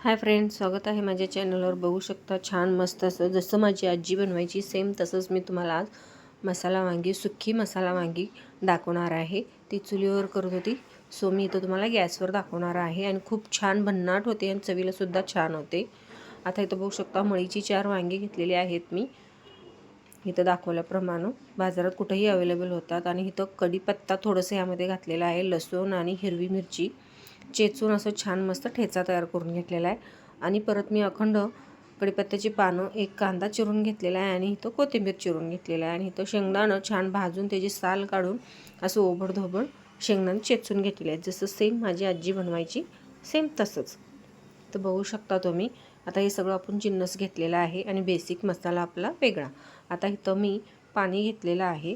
Hi friend स्वागत आहे माझ्या चॅनलवर. बघू शकता छान मस्त असं जसं माझी आजी बनवायची सेम तसंच मी तुम्हाला आज मसाला वांगी सुक्की मसाला वांगी दाखवणार आहे. ती चुलीवर करत होती. सो मी इथं तुम्हाला गॅसवर दाखवणार आहे. आणि खूप छान भन्नाट होते आणि चवीलासुद्धा छान होते. आता इथं बघू शकता मळीची चार वांगी घेतलेली आहेत मी. इथं दाखवल्याप्रमाणे बाजारात कुठेही अवेलेबल होतात. आणि इथं कढीपत्ता थोडंसं यामध्ये घातलेला आहे. लसूण आणि हिरवी मिरची. चेचून असं छान मस्त ठेचा तयार करून घेतलेला आहे. आणि परत मी अखंड कढीपत्त्याची पानं एक कांदा चिरून घेतलेला आहे आणि इथं कोथिंबीर चिरून घेतलेलं आहे. आणि इथं शेंगदाणं छान भाजून त्याची साल काढून असं ओबडधोबड शेंगदाणं चेचून घेतलेले आहेत. जसं सेम माझी आजी बनवायची सेम तसंच. तर बघू शकता तुम्ही. आता हे सगळं आपण जिन्नस घेतलेला आहे आणि बेसिक मसाला आपला वेगळा. आता इथं मी पाणी घेतलेलं आहे.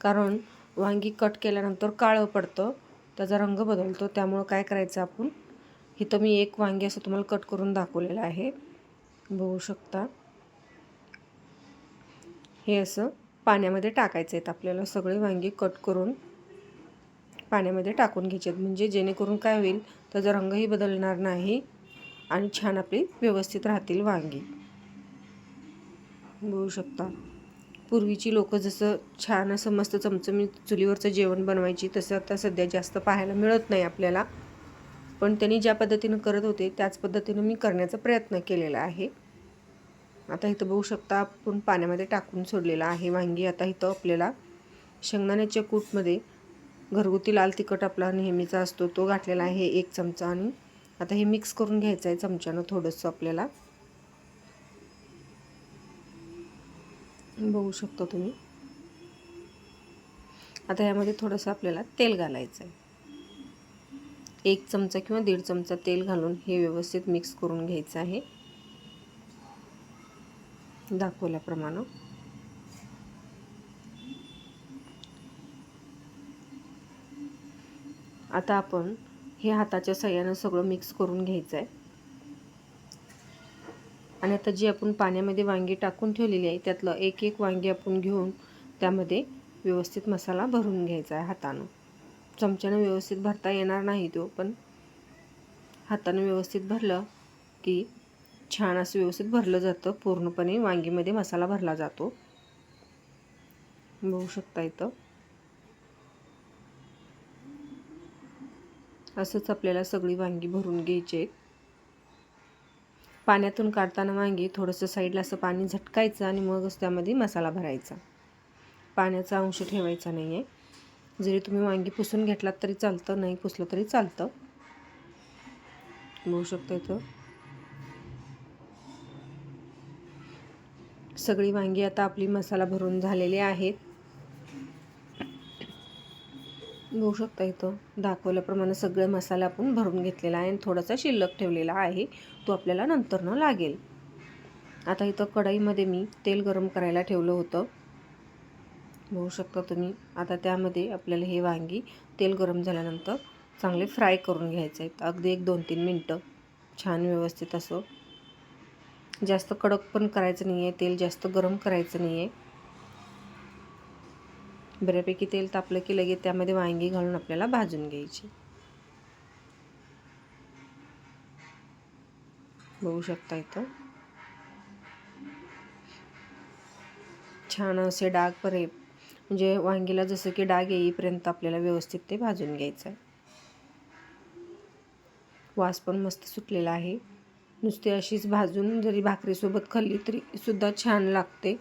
कारण वांगी कट केल्यानंतर काळं पडतं त्याचा रंग बदलतो त्यामुळं काय करायचं आपण? इथं मी एक वांगी असं तुम्हाला कट करून दाखवलेलं आहे. बघू शकता. हे असं पाण्यामध्ये टाकायचं आहेत आपल्याला. सगळे वांगी कट करून पाण्यामध्ये टाकून घ्यायचे आहेत. म्हणजे जेणेकरून काय होईल त्याचा रंगही बदलणार नाही आणि छान आपली व्यवस्थित राहतील वांगी. बघू शकता पूर्वीची लोक जसं छान असं मस्त चमचमीत चुलीवरचं जेवण बनवायची तसं आता सध्या जास्त पाहायला मिळत नाही आपल्याला. पण त्यांनी ज्या पद्धतीनं करत होते त्याच पद्धतीनं मी करण्याचा प्रयत्न केलेला आहे. आता इथं बघू शकता आपण पाण्यामध्ये टाकून सोडलेलं आहे वांगी. आता इथं आपल्याला शेंगदाण्याच्या कूटमध्ये घरगुती लाल तिखट आपला नेहमीचा असतो तो घातलेला आहे एक चमचा आणि आता हे मिक्स करून घ्यायचं आहे चमच्यानं थोडंसं आपल्याला. बघू शकता तुम्ही. आता यामध्ये थोडंसं आपल्याला तेल घालायचं आहे एक चमचा किंवा दीड चमचा तेल घालून हे व्यवस्थित मिक्स करून घ्यायचं आहे. दाखवल्याप्रमाणे. आता आपण हे हाताच्या सहाय्यानं सगळं मिक्स करून घ्यायचं आहे आणि आता जी आपण पाण्यामध्ये वांगी टाकून ठेवलेली आहे त्यातलं एक एक वांगी आपण घेऊन त्यामध्ये व्यवस्थित मसाला भरून घ्यायचा आहे हातानं. चमच्यानं व्यवस्थित भरता येणार नाही तो पण हातानं व्यवस्थित भरलं की छान असं व्यवस्थित भरलं जातं. पूर्णपणे वांगीमध्ये मसाला भरला जातो. बघू शकता इथं. असंच आपल्याला सगळी वांगी भरून घ्यायची आहेत. पाण्यातून काढताना वांगी थोडंसं साईडला असं पाणी झटकायचं आणि मगच त्यामध्ये मसाला भरायचा. पाण्याचा अंश ठेवायचा नाही आहे जरी तुम्ही वांगी पुसून घेतलात तरी चालतं नाही पुसलं तरी चालतं. बघू शकता इथं. सगळी वांगी आता आपली मसाला भरून झालेली आहेत. बघू शकता इथं. दाखवल्याप्रमाणे सगळे मसाले आपण भरून घेतलेला आहे आणि थोडासा शिल्लक ठेवलेला आहे. तो आपल्याला नंतरनं लागेल. आता इथं कढईमध्ये मी तेल गरम करायला ठेवलं होतं. बघू शकता तुम्ही. आता त्यामध्ये आपल्याला हे वांगी तेल गरम झाल्यानंतर चांगले फ्राय करून घ्यायचे आहेत. अगदी एक दोन तीन मिनटं. छान व्यवस्थित असं. जास्त कडक पण करायचं नाही आहे तेल जास्त गरम करायचं नाही आहे बऱ्यापैकी तेल तापलं की लगेच त्यामध्ये वांगी घालून आपल्याला भाजून घ्यायची. बघू शकता इथं. छान असे डाग परे म्हणजे वांगीला जसं की डाग येईपर्यंत आपल्याला व्यवस्थित ते भाजून घ्यायचं आहे वास पण मस्त सुटलेला आहे. नुसती अशीच भाजून जरी भाकरीसोबत खाल्ली तरी सुद्धा छान लागते.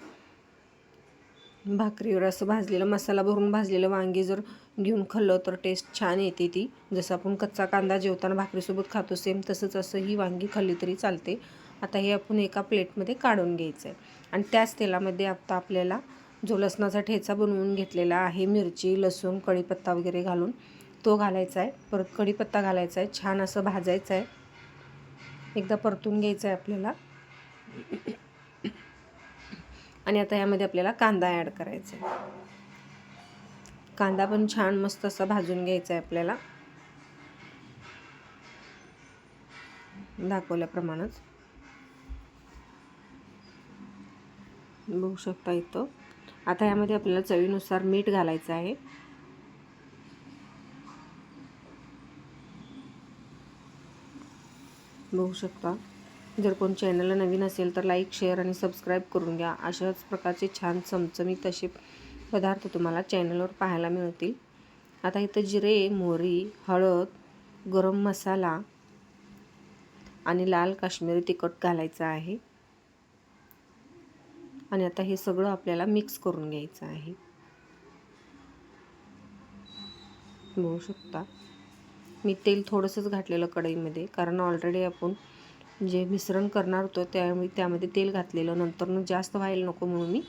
भाकरीवर असं भाजलेलं मसाला भरून भाजलेलं वांगी जर घेऊन खाल्लं तर टेस्ट छान येते ती. जसं आपण कच्चा कांदा जेवताना भाकरीसोबत खातो सेम तसंच असं ही वांगी खाल्ली तरी चालते. आता हे आपण एका प्लेटमध्ये काढून घ्यायचं आहे आणि त्याच तेलामध्ये आता आपल्याला जो लसणाचा ठेचा बनवून घेतलेला आहे मिरची लसूण कढीपत्ता वगैरे घालून तो घालायचा आहे परत कढीपत्ता घालायचा आहे छान असं भाजायचं आहे एकदा परतून घ्यायचं आहे आपल्याला. आणि आता यामध्ये आपल्याला कांदा ॲड करायचा आहे कांदा पण छान मस्त असा भाजून घ्यायचा आहे आपल्याला दाखवल्याप्रमाणेच बघू शकता इथं. आता यामध्ये आपल्याला चवीनुसार मीठ घालायचं आहे. बघू शकता. जर कोण चॅनलला नवीन असेल तर लाईक शेअर आणि सबस्क्राईब करून घ्या. अशाच प्रकारचे छान चमचमीत असे पदार्थ तुम्हाला चॅनलवर पाहायला मिळतील. आता इथं जिरे मोहरी हळद गरम मसाला आणि लाल काश्मीरी तिखट घालायचं आहे. आणि आता हे सगळं आपल्याला मिक्स करून घ्यायचं आहे. बघू शकता. मी तेल थोडंसंच घातलेलं कढईमध्ये कारण ऑलरेडी आपण जे मिश्रण करणार होतो त्यावेळी त्यामध्ये तेल घातलेलं. नंतरनं जास्त व्हायला नको म्हणून मी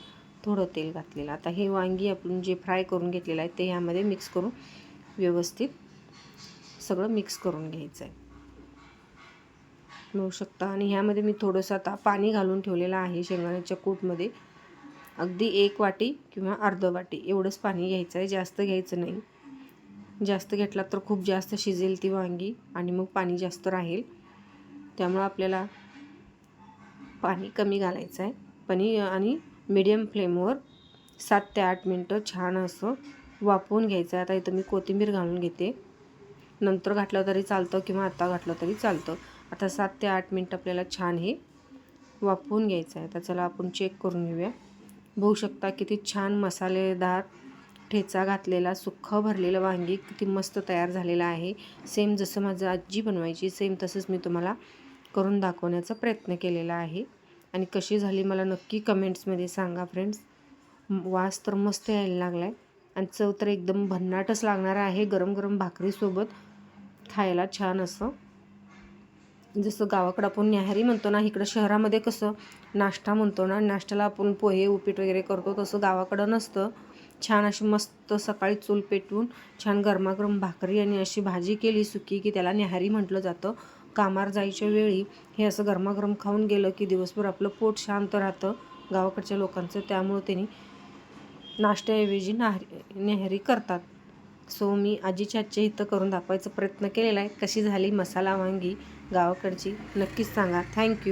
थोडं तेल घातलेलं. आता हे वांगी आपण जे फ्राय करून घेतलेलं आहे ते ह्यामध्ये मिक्स करून व्यवस्थित सगळं मिक्स करून घ्यायचं आहे. मिळू शकता. आणि ह्यामध्ये मी थोडंसं आता पाणी घालून ठेवलेलं आहे शेंगदाण्याच्या कूटमध्ये. अगदी एक वाटी किंवा अर्धं वाटी एवढंच पाणी घ्यायचं आहे. जास्त घ्यायचं नाही. जास्त घेतला तर खूप जास्त शिजेल ती वांगी आणि मग पाणी जास्त राहील. त्यामुळं आपल्याला पाणी कमी घालायचं आहे. पाणी आणि मीडियम फ्लेमवर सात ते आठ मिनटं छान असं वाफवून घ्यायचं आहे. आता इथं मी कोथिंबीर घालून घेते. नंतर घातलं तरी चालतं किंवा आत्ता घातलं तरी चालतं. आता सात ते आठ मिनटं आपल्याला छान हे वाफवून घ्यायचं आहे. आता चला आपण चेक करून घेऊया. बघू शकता किती छान मसालेदार ठेचा घातलेला सुक्खं भरलेलं वांगी किती मस्त तयार झालेलं आहे. सेम जसं माझं आजी बनवायची सेम तसंच मी तुम्हाला करून दाखवण्याचा प्रयत्न केलेला आहे. आणि कशी झाली मला नक्की कमेंट्समध्ये सांगा फ्रेंड्स. वास तर मस्त यायला लागला आहे आणि चव तर एकदम भन्नाटच लागणार आहे गरम गरम भाकरीसोबत खायला छान असं. जसं गावाकडं आपण न्याहारी म्हणतो ना इकडं शहरामध्ये कसं नाश्ता म्हणतो ना नाश्त्याला आपण पोहे उपीट वगैरे करतो तसं गावाकडं नसतं. छान अशी मस्त सकाळी चूल पेटवून छान गरमागरम भाकरी आणि अशी भाजी केली सुकी की त्याला न्याहारी म्हटलं जातं. कामार जायच्या वेळी हे असं गरमागरम खाऊन गेलं की दिवसभर आपलं पोट शांत राहतं गावाकडच्या लोकांचं. त्यामुळं त्यांनी नाश्त्याऐवजी नाहरी नेहरी करतात. सो मी आजीच्या आजच्या इथं करून दाखवायचा प्रयत्न केलेला आहे. कशी झाली मसाला वांगी? गावाकडची. नक्कीच सांगा. थँक्यू